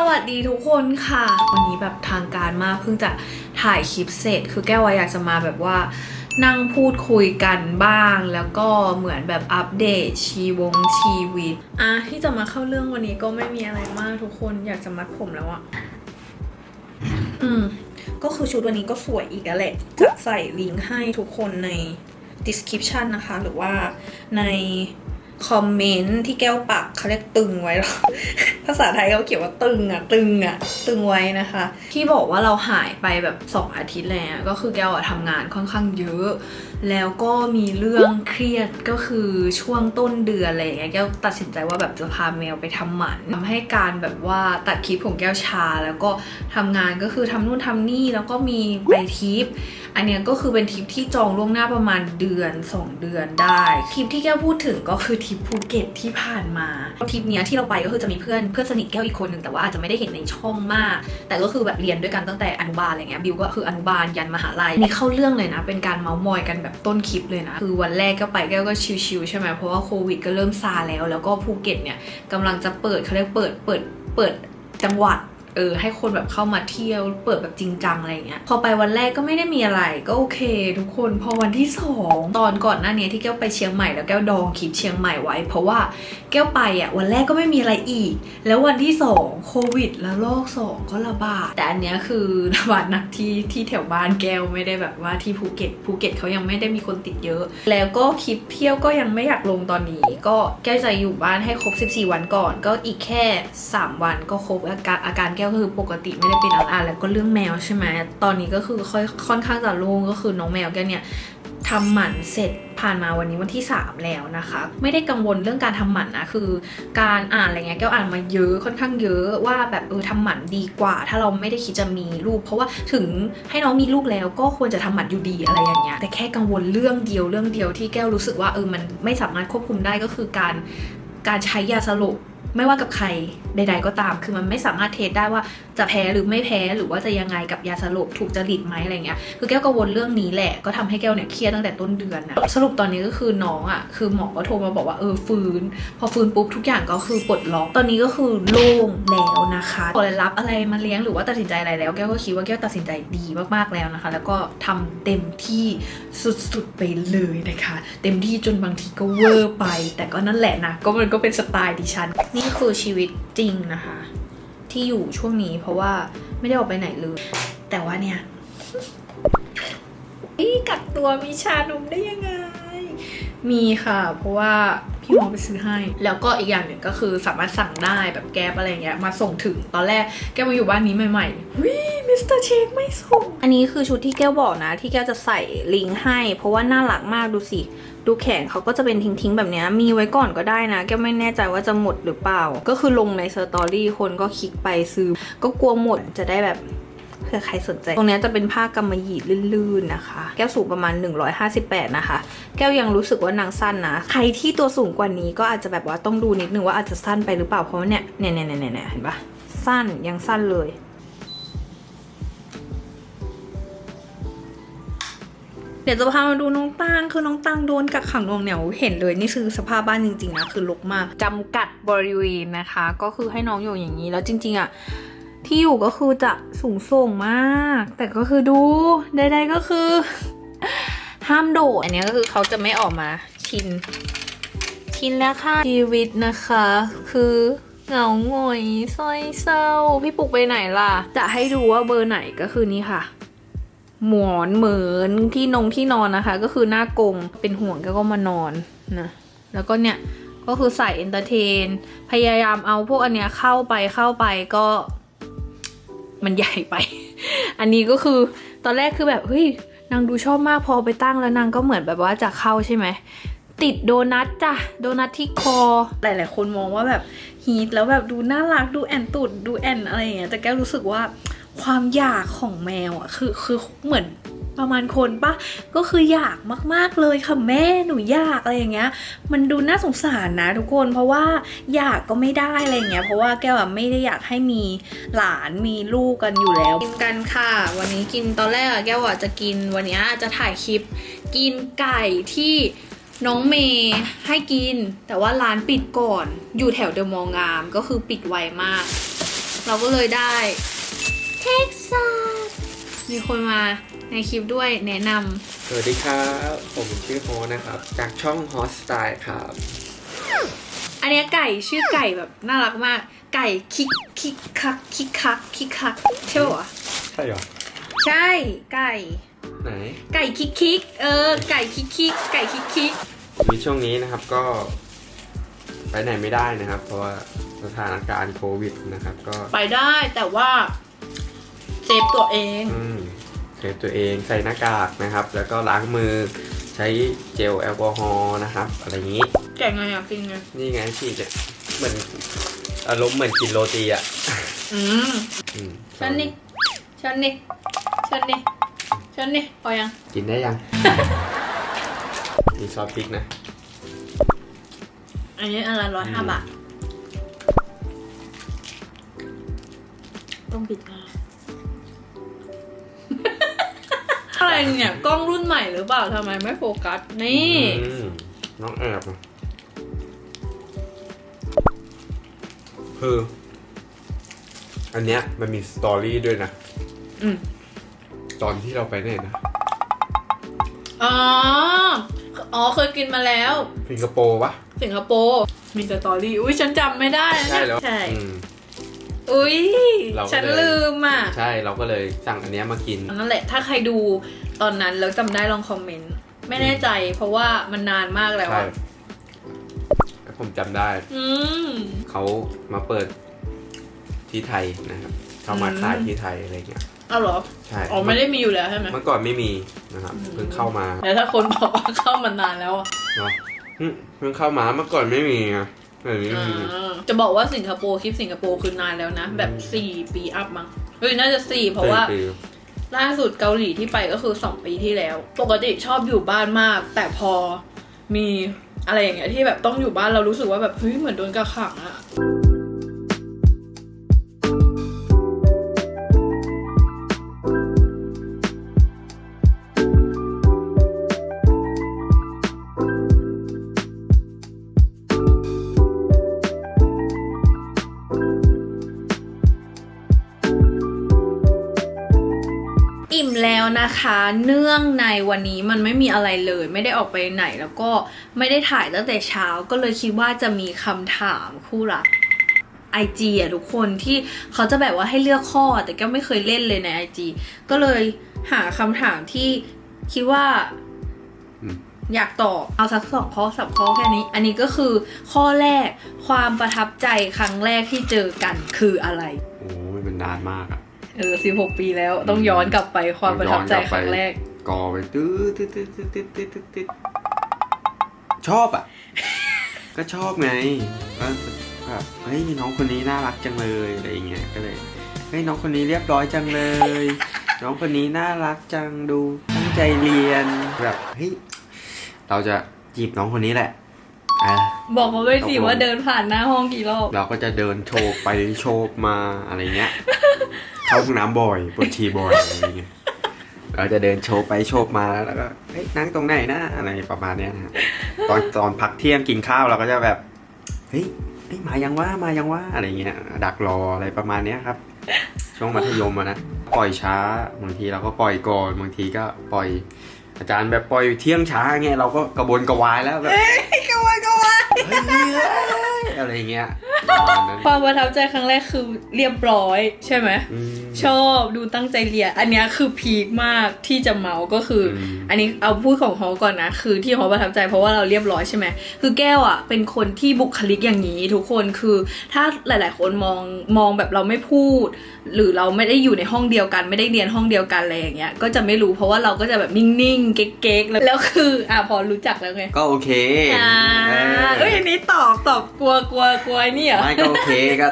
สวัสดีทุกคนค่ะ วันนี้แบบทางการมากเพิ่งจะถ่ายคลิปเสร็จ คือแก้วว่าอยากจะมาแบบว่านั่งพูดคุยกันบ้าง แล้วก็เหมือนแบบอัปเดตชีวงชีวิตอะที่จะมาเข้าเรื่องวันนี้ก็ไม่มีอะไรมากทุกคนอยากจะมัดผมแล้วอะอืมก็คือชุดวันนี้ก็สวยอีกแล้วแหละจะใส่ลิงก์ให้ทุกคนใน description นะคะ หรือว่าใน คอมเมนต์ที่แก้วปักเขาเรียกตึงไว้หรอ ภาษาไทยเขาเขียนว่าตึงอะตึงอะตึงไว้นะคะ ที่บอกว่าเราหายไปแบบ 2 อาทิตย์แล้วก็คือแก้วอะทำงานค่อนข้างเยอะ แล้วก็มีเรื่องเครียดก็คือช่วงต้นเดือนอะไรอย่างเงี้ยแก้วตัดสินใจว่าแบบจะพาแมวไปทำหมันทำให้การแบบว่าตัดคลิปของแก้วชา แล้วก็ทำงานก็คือทำนู่นทำนี่แล้วก็มีไปทิป อันเนี้ยก็คือเป็นทริปที่จองล่วงหน้าประมาณเดือน 2 เดือนได้ทริปที่แก้วพูดถึงก็คือทริปภูเก็ตที่ผ่านมาทริปเนี้ยที่เราไปก็คือจะมีเพื่อนเพื่อนสนิทแก้วอีกคนหนึ่งแต่ว่าอาจจะไม่ได้เห็นในช่องมาก แต่ก็คือแบบเรียนด้วยกันตั้งแต่อนุบาลอะไรเงี้ยบิวก็คืออนุบาลยันมหาลัยนี่เข้าเรื่องเลยนะ เป็นการเมาส์มอยกันแบบต้นคลิปเลยนะ คือวันแรกก็ไปแก้วก็ชิลๆใช่ไหมเพราะว่าโควิดก็เริ่มซาแล้ว แล้วก็ภูเก็ตเนี่ยกำลังจะเปิดเขาเรียกเปิดเปิดเปิดจังหวัด เออให้คนแบบเข้ามาเที่ยวเปิดแบบจริงจังอะไรเงี้ยพอไปวันแรกก็ไม่ได้มีอะไรก็โอเค ทุกคนพอวันที่สองตอนก่อนหน้านี้ที่แก้วไปเชียงใหม่แล้วแก้วดองคลิปเชียงใหม่ไว้ เพราะว่าแก้วไปอะวันแรกก็ไม่มีอะไรอีก แล้ววันที่สองโควิด แล้วโรคสองก็ระบาดแต่อันเนี้ยคือระบาดหนักที่ที่แถวบ้านแก้วไม่ได้แบบว่าที่ภูเก็ตภูเก็ตเขายังไม่ได้มีคนติดเยอะ แล้วก็คลิปเที่ยวก็ยังไม่อยากลงตอนนี้ ก็แก้วจะอยู่บ้านให้ครบ 14 วันก่อน ก็อีกแค่ 3 วันก็ครบอาการอาการแก้วก็คือปกติไม่ได้เป็นอะไรแล้วก็เรื่องแมวใช่ไหมตอนนี้ก็คือค่อยค่อนข้างจะโล่งก็คือน้องแมวแกเนี่ยทำหมันเสร็จผ่านมาวันนี้วันที่ 3 แล้วนะคะ ไม่ได้กังวลเรื่องการทำหมันนะคือ การอ่านอะไรเงี้ยแก้วอ่านมาเยอะค่อนข้างเยอะว่าแบบเออทำหมันดีกว่า ถ้าเราไม่ได้คิดจะมีลูก เพราะว่าถึงให้น้องมีลูกแล้วก็ควรจะทำหมันอยู่ดีอะไรอย่างเงี้ยแต่แค่กังวลเรื่องเดียวเรื่องเดียวที่แก้วรู้สึกว่าเออมันไม่สามารถควบคุมได้ก็คือการการใช้ยาสลบ ไม่ว่ากับใครใด ๆ ก็ตาม คือมันไม่สามารถเทสได้ว่าจะแพ้หรือไม่แพ้หรือว่าจะยังไงกับยาสลบถูกจริตไหมอะไรเงี้ยคือแก้วกังวลเรื่องนี้แหละก็ทำให้แก้วเนี่ยเครียดตั้งแต่ต้นเดือนนะสรุปตอนนี้ก็คือน้องอะคือหมอก็โทรมาบอกว่าเออฟื้น พอฟื้นปุ๊บทุกอย่างก็คือปลดล็อกตอนนี้ก็คือโล่งแล้วนะคะพอได้รับอะไรมาเลี้ยงหรือว่าตัดสินใจอะไรแล้วแก้วก็คิดว่าแก้วตัดสินใจดีมากๆแล้วนะคะ แล้วก็ทำเต็มที่สุดๆไปเลยนะคะ เต็มที่จนบางทีก็เวอร์ไป แต่ก็นั่นแหละนะก็มันก็เป็นสไตล์ดิฉันนี่คือชีวิตจริงนะคะ ที่อยู่ช่วงนี้เพราะว่าไม่ได้ออกไปไหนเลย แต่ว่าเนี่ยอีกักตัวมีชานมได้ยังไง มีค่ะ เพราะว่า พี่มอไปซื้อให้ แล้วก็อีกอย่างหนึ่งก็คือสามารถสั่งได้แบบแก๊บอะไรเงี้ยมาส่งถึงตอนแรกแก้วมาอยู่บ้านนี้ใหม่ๆวิมิสเตอร์เชคไม่ส่ง อันนี้คือชุดที่แก้วบอกนะ ที่แก้วจะใส่ลิงก์ให้ เพราะว่าน่ารักมากดูสิ ดูแขนเขาก็จะเป็นทิ้งๆแบบเนี้ยมีไว้ก่อนก็ได้นะ แก้วไม่แน่ใจว่าจะหมดหรือเปล่า ก็คือลงในสตอรี่คนก็คลิกไปซื้อ ก็กลัวหมดจะได้แบบ เผื่อใครสนใจ ตรงนี้จะเป็นผ้ากำมะหยี่ลื่นๆนะคะ แก้วสูงประมาณ 158 นะคะ แก้วยังรู้สึกว่านางสั้นนะ ใครที่ตัวสูงกว่านี้ก็อาจจะแบบว่าต้องดูนิดนึงว่าอาจจะสั้นไปหรือเปล่าเพราะว่าเนี่ยเนี่ยเนี่ยเนี่ยเห็นปะสั้นยังสั้นเลยเดี๋ยวจะพามาดูน้องตังคือน้องตังโดนกักขังนวงเหนียวเห็นเลยนี่คือสภาพบ้านจริงๆนะคือรกมากจำกัดบริเวณนะคะ ก็คือให้น้องอยู่อย่างนี้แล้วจริง ๆอะ ที่อยู่ก็คือจะสูงส่งมาก แต่ก็คือดูใดๆก็คือ ห้ามโดดอันนี้ก็คือเขาจะไม่ออกมาชิน ชินแล้วค่ะชีวิตนะคะ คือเหงาหงอยซอยเศร้า พี่ปุกไปไหนล่ะ จะให้ดูว่าเบอร์ไหนก็คือนี่ค่ะ หมอนเหมือนที่นงที่นอนนะคะ ก็คือหน้ากงเป็นห่วงกก็มานอนนะแล้วก็เนี่ยก็คือใส่เอนเตอร์เทน พยายามเอาพวกอันเนี้ยเข้าไปเข้าไปก็ มันใหญ่ไป อันนี้ก็คือตอนแรกคือแบบเฮ้ยนางดูชอบมากพอไปตั้งแล้วนางก็เหมือนแบบว่าจะเข้าใช่ไหมติดโดนัทจ้ะโดนัทที่คอ หลาย ๆ คนมองว่าแบบฮีทแล้วแบบดูน่ารักดูแอนตูดดูแอนอะไรอย่างเงี้ยแต่แก้วรู้สึกว่าความอยากของแมวอะคือคือเหมือน ประมาณคนปะก็คืออยากมากๆเลยค่ะแม่หนูอยากอะไรอย่างเงี้ย มันดูน่าสงสารนะทุกคนเพราะว่าอยากก็ไม่ได้อะไรอย่างเงี้ยเพราะว่าแก้วอะไม่ได้อยากให้มีหลานมีลูกกันอยู่แล้วกินกันค่ะ วันนี้กินตอนแรกอะแก้วอะจะกินวันนี้จะถ่ายคลิป กินไก่ที่น้องเมย์ให้กิน แต่ว่าร้านปิดก่อนอยู่แถวเดอะมอลล์งามก็คือปิดไวมาก เราก็เลยได้เท็กซัสมีคนมา ในคลิปด้วยแนะนสวัสดีครับ ผมชื่อโฮนะครับ จากช่องฮอสสไตล์ครับำอันเนี้ยไก่ชื่อไก่แบบน่ารักมาก ไก่คิกคิกคักคิกคักคิกคักใช่ปะวะใช่เหรอ ใช่ไก่ ไหน ไก่คิกคิกเออ ไก่คิกคิกไก่คิกคิกมีช่วงนี้นะครับก็ ไปไหนไม่ได้นะครับ เพราะว่าสถานการณ์โควิดนะครับ ก็ไปได้แต่ว่าเซฟตัวเอง อืม เซฟตัวเองใส่หน้ากากนะครับ แล้วก็ล้างมือใช้เจลแอลกอฮอล์นะครับ อะไรอย่างนี้ แก่ไงอะกินไงนี่ไงพี่เนี่ยเหมือนอารมณ์เหมือนกินโรตีอะอืมอืมฉันนี่ฉันนี่ฉันนี่ฉันนี่พอยังกินได้ยัง มีซอสพริกนะ อันนี้อันละร้อยห้าบาท ต้องปิดหน้ อะไรเนี่ย กล้องรุ่นใหม่หรือเปล่าทำไมไม่โฟกัส นี่ อืมน้องแอบนะคือ อันเนี้ยมันมีสตอรี่ด้วยนะ อืมตอนที่เราไปเนี่ยนะ อ๋อ อ๋อเคยกินมาแล้ว สิงคโปร์ปะสิงคโปร์มีสตอรี่อุ้ยฉันจำไม่ได้นะใช่เนี่ยแล้วใช่อืม อุ้ยเราก็เลย ฉันลืมอะใช่เราก็เลยสั่งอันเนี้ยมากิน นั่นแหละ ถ้าใครดูตอนนั้นแล้วจำได้ลองคอมเมนต์ ไม่แน่ใจ เพราะว่ามันนานมากแล้วใช่อะแล้วผมจำได้ อืม เขามาเปิดที่ไทยนะครับ เขามาอืม ขายที่ไทยอะไรเงี้ย เอาเหรอ ใช่อ๋อไม่ได้มีอยู่แล้วใช่ไหม เมื่อก่อนไม่มีนะครับ อืม เพิ่งเข้ามาแล้วถ้าคนบอกว่าเข้ามานานแล้วอะเนาะอืมเพิ่งเข้ามาเมื่อก่อนไม่มีไง เดี๋ยวนี้มีอ่าจะบอกว่าสิงคโปร์คลิปสิงคโปร์คือนานแล้วนะ แบบอืมสี่ปีอัพมั้งเฮ้ยน่าจะสี่เพราะว่าปีล่าสุดเกาหลีที่ไปก็คือ2ปีที่แล้ว ปกติชอบอยู่บ้านมาก แต่พอมีอะไรอย่างเงี้ยที่แบบต้องอยู่บ้านเรารู้สึกว่าแบบเฮ้ยเหมือนโดนกระขังอะ แล้วนะคะ เนื่องในวันนี้มันไม่มีอะไรเลย ไม่ได้ออกไปไหนแล้วก็ไม่ได้ถ่ายตั้งแต่เช้าก็เลยคิดว่าจะมีคำถามคู่รัก IG อะทุกคนที่เขาจะแบบว่าให้เลือกข้อ แต่ก็ไม่เคยเล่นเลยใน IG ก็เลยหาคำถามที่คิดว่าอืมอยากตอบเอาสักสองข้อสับข้อแค่นี้ อันนี้ก็คือข้อแรกความประทับใจครั้งแรกที่เจอกันคืออะไร โอ้ยมันนานมากอะ เออสิบหกปีแล้วต้องย้อนกลับไปความประทับใจครั้งแรกกอไปตื้อตื้อตื้อตื้อตื้อตื้อชอบอะ ก็ชอบไงก็แบบเฮ้ยน้องคนนี้น่ารักจังเลยอะไรอย่างเงี้ยก็เลยเฮ้ยน้องคนนี้เรียบร้อยจังเลย น้องคนนี้น่ารักจังดูตั้งใจเรียนแบบเฮ้ยเราจะจีบน้องคนนี้แหละบอกเขาด้วยสิว่าเดินผ่านหน้าห้องกี่รอบ เราก็จะเดินโชกไปโชกมาอะไรเงี้ย เข้าห้องน้ำบ่อยปวดฉี่บ่อยอะไรเงี้ยเราจะเดินโชกไปโชกมาแล้วก็เฮ้ยนั่งตรงไหนนะอะไรประมาณเนี้ยนะฮะตอนตอนพักเที่ยงกินข้าวเราก็จะแบบเฮ้ยเฮ้ยมายังว่ามายังว่าอะไรเงี้ยดักรออะไรประมาณเนี้ยครับ ช่วงมัธยมอะนะปล่อยช้าบางทีเราก็ปล่อยก่อนบางทีก็ปล่อย อาจารย์แบบปล่อยเที่ยงช้าเงี้ยเราก็กระวนกระวายแล้วแบบกวายกวายเฮ้ยเฮ้ย อะไรเงี้ยประมาณนั้นความประทับใจครั้งแรกคือเรียบร้อยใช่ไหม อืม ชอบดูตั้งใจเรียนอันเนี้ยคือพีคมากที่จะเมาก็คืออม อันนี้เอาพูดของฮอก่อนนะ คือที่ฮอประทับใจเพราะว่าเราเรียบร้อยใช่ไหมคือแก้วอะเป็นคนที่บุคลิกอย่างนี้ ทุกคนคือถ้าหลาย ๆ คนมองมองแบบเราไม่พูด หรือเราไม่ได้อยู่ในห้องเดียวกัน ไม่ได้เรียนห้องเดียวกันอะไรอย่างเงี้ยก็จะไม่รู้เพราะว่าเราก็จะแบบนิ่งๆเก๊กๆแล้วแล้วคืออะพอรู้จักแล้วไงก็โอเคอ่าเออเอ้ยอันนี้ตอบตอบกลัวกลัวกลัวไอ้นี่เหรอไม่ก็โอเคก็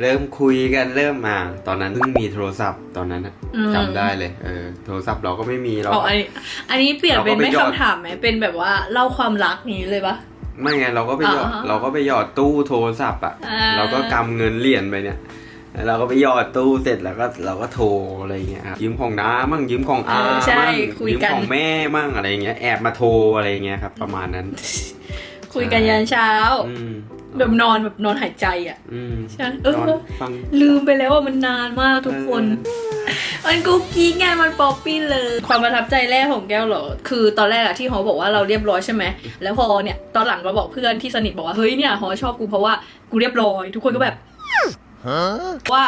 เริ่มคุยกันเริ่มมาตอนนั้นเพิ่งมีโทรศัพท์ตอนนั้นนะอืมจำได้เลยเออโทรศัพท์เราก็ไม่มีเราอ๋ออันนี้อันนี้เปลี่ยนเป็นเราก็ไปไม่หยอด คำถามไหมเป็นแบบว่าเล่าความรักนี้เลยปะ ไม่ไงเราก็ไปหยอดอ่าเราก็ไปหยอดตู้โทรศัพท์อะอ่า เราก็กำเงินเหรียญไปเนี่ยแล้วเราก็ไปหยอดตู้เสร็จแล้วก็เราก็โทรอะไรเงี้ยครับยืมของน้ามั่งยืมของอาเออใช่มั่งคุยยืมกัน ของแม่มั่งอะไรเงี้ยแอบมาโทรอะไรเงี้ยครับประมาณนั้น คุยกันยันเช้า อืม แบบนอนแบบนอนหายใจอะอืมใช่เออนอนฟังลืมไปแล้วว่ามันนานมากทุกคน มันกุ๊กกิ๊กไงมันป๊อปปี้เลย ความประทับใจแรกของแก้วเหรอ คือตอนแรกอะที่ฮอบอกว่าเราเรียบร้อยใช่ไหม แล้วพอเนี่ยตอนหลังมาบอกเพื่อนที่สนิทบอกว่าเฮ้ยเนี่ยฮอชอบกูเพราะว่ากูเรียบร้อย ทุกคนก็แบบว่า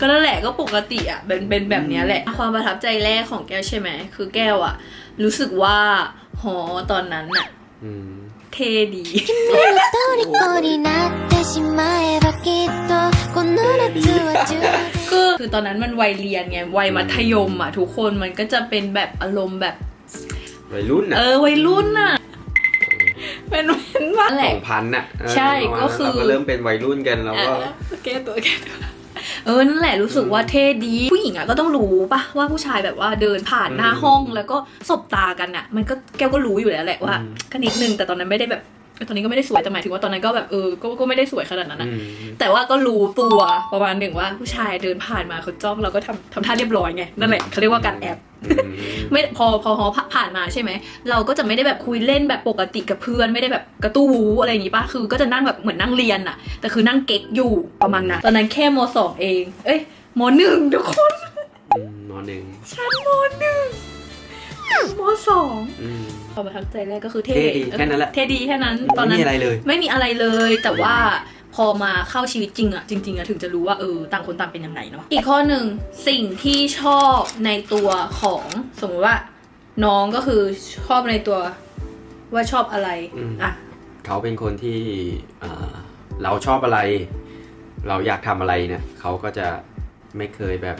ก็นั่นแหละก็ปกติอะเป็นเป็นแบบเนี้ยแหละ ความประทับใจแรกของแก้วใช่ไหมคือแก้วอะรู้สึกว่าฮอตอนนั้นอะ KD คือตอนนั้นมันวัยเรียนไงวัยมัธยมอะทุกคนมันก็จะเป็นแบบอารมณ์แบบ วัยรุ่นอะเออวัยรุ่นอะเป็นเป็นว่าแหสละ องพันอะใช่ก็คือ เราก็เริ่มเป็นวัยรุ่นกันแล้วก็ แก้ตัวแก้ตัว ออนั่นแหละรู้สึกว่าเท่ดี ผู้หญิงอะก็ต้องรู้ปะว่าผู้ชายแบบว่าเดินผ่านหน้าห้องแล้วก็สบตากันอะมันก็แก้วก็รู้อยู่แล้วแหละว่าก็นิดนึงแต่ตอนนั้นไม่ได้แบบ ตอนนี้ก็ไม่ได้สวยแต่หมายถึงว่าตอนนั้นก็แบบเออก็ก็ไม่ได้สวยขนาดนั้นอะอืมแต่ว่าก็รู้ตัวประมาณหนึ่งว่าผู้ชายเดินผ่านมาเขาจ้องเราก็ทำทำท่าเรียบร้อยไงนั่นแหละเขาเรียกว่าการแอบอืมไม่พอพอพอผ่านมาใช่ไหม เราก็จะไม่ได้แบบคุยเล่นแบบปกติกับเพื่อนไม่ได้แบบกระตู้วูอะไรอย่างงี้ป่ะคือก็จะนั่งแบบเหมือนนั่งเรียนอะแต่คือนั่งเก๊กอยู่ประมาณนั้นตอนนั้นแค่มสองเอง เอ้ยมหนึ่งทุกคนอืมนอนหนึ่งชั้นมหนึ่งมสองอืม ความประทับใจแรกก็คือเท่เท่ดีแค่นั้นแหละเท่ดีแค่นั้นตอนไม่นั้นมีอะไรเลย ไม่มีอะไรเลย แต่ว่าพอมาเข้าชีวิตจริงอะจริงๆอะถึงจะรู้ว่าเออต่างคนต่างเป็นยังไงเนาะอีกข้อหนึ่งสิ่งที่ชอบในตัวของสมมติว่า น้องก็คือชอบในตัวว่าชอบอะไรอืมอะเขาเป็นคนที่เอ่อเราชอบอะไร เราอยากทำอะไรเนี่ยเขาก็จะไม่เคยแบบ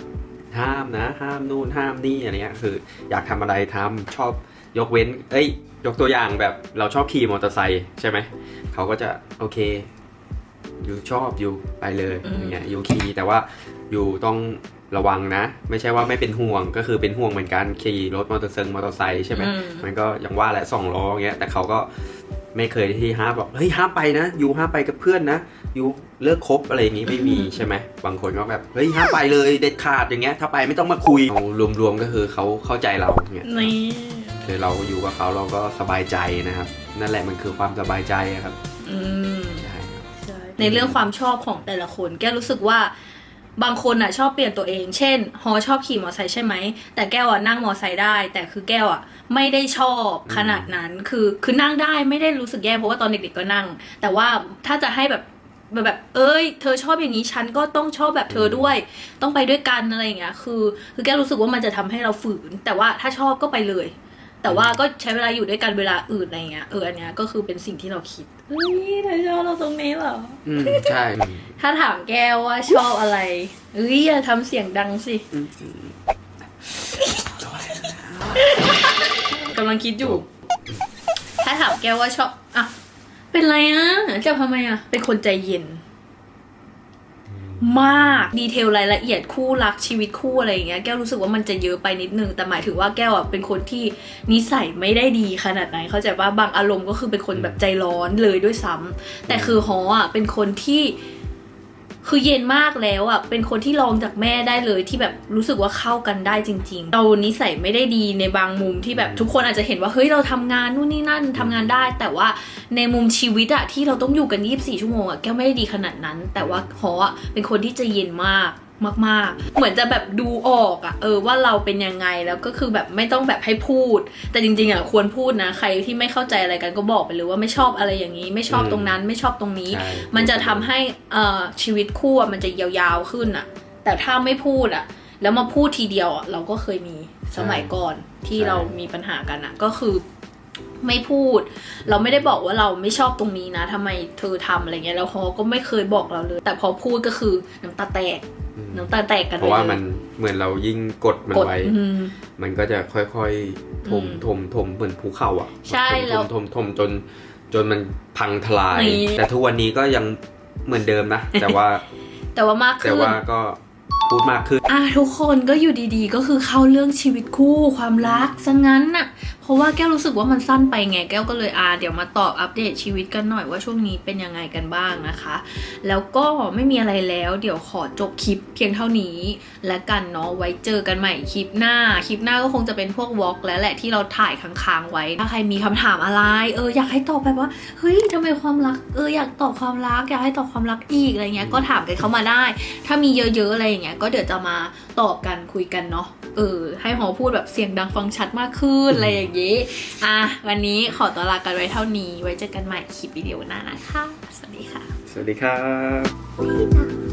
ห้ามนะ ห้ามนู่นห้ามนี่อะไรเงี้ยคือ อยากทำอะไรทำชอบ ยกเว้น เอ้ย ยกตัวอย่างแบบเราชอบขี่มอเตอร์ไซค์ใช่ไหม เขาก็จะโอเค อยู่ชอบอยู่ไปเลยอืมอย่างเงี้ยอยู่ขี่แต่ว่าอยู่ต้องระวังนะ ไม่ใช่ว่าไม่เป็นห่วงก็คือเป็นห่วงเหมือนกันขี่รถมอเตอร์ไซค์มอเตอร์ไซค์ใช่ไหมอืมมันก็ยังว่าแหละสองล้ออย่างเงี้ยแต่เขาก็ไม่เคยที่ห้ามบอกเฮ้ยห้ามไปนะ อยู่ห้ามไปกับเพื่อนนะ อยู่เลิกคบอะไรอย่างงี้ไม่มีใช่ไหมบางคนก็แบบเฮ้ยห้ามไปเลยเด็ดขาดอย่างเงี้ยถ้าไปไม่ต้องมาคุยเอารวมๆก็คือเขาเข้าใจเราเนี่ยนี่ คือเราอยู่กับเขาเราก็สบายใจนะครับ นั่นแหละมันคือความสบายใจอะครับอืมใช่ครับใช่ในเรื่องความชอบของแต่ละคน แก้วรู้สึกว่าบางคนอะชอบเปลี่ยนตัวเอง เช่น ฮอชอบขี่มอเตอร์ไซค์ใช่ไหม แต่แก้วอะนั่งมอเตอร์ไซค์ได้ แต่คือแก้วอะไม่ได้ชอบขนาดนั้น คือคือนั่งได้ไม่ได้รู้สึกแย่เพราะว่าตอนเด็กๆก็นั่ง แต่ว่าถ้าจะให้แบบแบบแบบเอ้ย เธอชอบอย่างนี้ฉันก็ต้องชอบแบบเธอด้วย ต้องไปด้วยกันอะไรอย่างเงี้ย คือ คือแก้วรู้สึกว่ามันจะทำให้เราฝืน แต่ว่าถ้าชอบก็ไปเลย แต่ว่าก็ใช้เวลาอยู่ด้วยกันเวลาอื่นอะไรเงี้ยเอออันเนี้ยก็คือเป็นสิ่งที่เราคิดเฮ้ยเธอชอบเราตรงนี้เหรอ อืมใช่อืมถ้าถามแก้วว่าชอบอะไรเอ้ยอย่าทำเสียงดังสิอืมกำลังคิดอยู่ ถ้าถามแก้วว่าชอบอะเป็นไรอะจะทำไมอะ เป็นคนใจเย็น มากดีเทลรายละเอียดคู่รักชีวิตคู่อะไรอย่างเงี้ยแก้วรู้สึกว่ามันจะเยอะไปนิดนึง แต่หมายถึงว่าแก้วอะเป็นคนที่นิสัยไม่ได้ดีขนาดไหนเข้าใจว่าบางอารมณ์ก็คือเป็นคนแบบใจร้อนเลยด้วยซ้ำแต่คือฮออะเป็นคนที่ คือเย็นมากแล้วอะเป็นคนที่ลองจากแม่ได้เลยที่แบบรู้สึกว่าเข้ากันได้จริง ๆ เรานิสัยไม่ได้ดีในบางมุมที่แบบทุกคนอาจจะเห็นว่าเฮ้ยเราทำงานนู่นนี่นั่นทำงานได้ แต่ว่าในมุมชีวิตอะที่เราต้องอยู่กัน 24 ชั่วโมงอะแก้วไม่ได้ดีขนาดนั้น แต่ว่าฮออะเป็นคนที่ใจเย็นมาก มาก ๆ เหมือนจะแบบดูออกอะเออว่าเราเป็นยังไงแล้วก็คือแบบไม่ต้องแบบให้พูด แต่จริง ๆอะควรพูดนะ ใครที่ไม่เข้าใจอะไรกันก็บอกไปเลยว่าไม่ชอบอะไรอย่างนี้ ไม่ชอบตรงนั้นไม่ชอบตรงนี้ใช่มันจะทำให้เอ่อชีวิตคู่อะมันจะยาวๆขึ้นอะแต่ถ้าไม่พูดอะแล้วมาพูดทีเดียวอะเราก็เคยมีสมัยก่อนที่เรามีปัญหากันอะก็คือ ไม่พูด เราไม่ได้บอกว่าเราไม่ชอบตรงนี้นะทำไมเธอทำอะไรเงี้ยแล้วเขาก็ไม่เคยบอกเราเลย แต่พอพูดก็คือน้ำตาแตกอืมน้ำตาแตกกันเพราะว่าลยมันเหมือนเรายิ่งกดมันกดไว้อืมมันก็จะค่อยๆถมอืมถมถมเหมือนภูเขาอะ ใช่ถมแล้วถมถมจนจนมันพังทลายนี่แต่ทุกวันนี้ก็ยังเหมือนเดิมนะ แต่ว่า แต่ว่ามากแต่ขึ้นว่าก็พูดมากขึ้น อะทุกคนก็อยู่ดีๆ ก็คือเข้าเรื่องชีวิตคู่ความรักซะงั้นน่ะพอ ราะว่าแก้วรู้สึกว่ามันสั้นไปไงแก้วก็เลยอ่าเดี๋ยวมาตอบอัปเดตชีวิตกันหน่อยว่าช่วงนี้เป็นยังไงกันบ้างนะคะ แล้วก็ไม่มีอะไรแล้วเดี๋ยวขอจบคลิปเพียงเท่านี้ และกันเนาะไว้เจอกันใหม่คลิปหน้า คลิปหน้าก็คงจะเป็นพวกวอล์กแล้วแหละที่เราถ่ายค้างๆไว้ ถ้าใครมีคำถามอะไร เอออยากให้ตอบแบบว่าเฮ้ยทำไมความรักเอออยากตอบความรักอยากให้ตอบความรักอีกอะไรเงี้ยก็ถามกันเข้ามาได้ ถ้ามีเยอะๆอะไรอย่างเงี้ยก็เดี๋ยวจะมาตอบกันคุยกันเนาะเออให้หอพูดแบบเสียงดังฟังชัดมากขึ้นอะไรอย่างเงี้ยอะวันนี้ขอตัวลากันไว้เท่านี้ ไว้เจอกันใหม่คลิปวิดีโอหน้านะคะ สวัสดีค่ะ สวัสดีครับ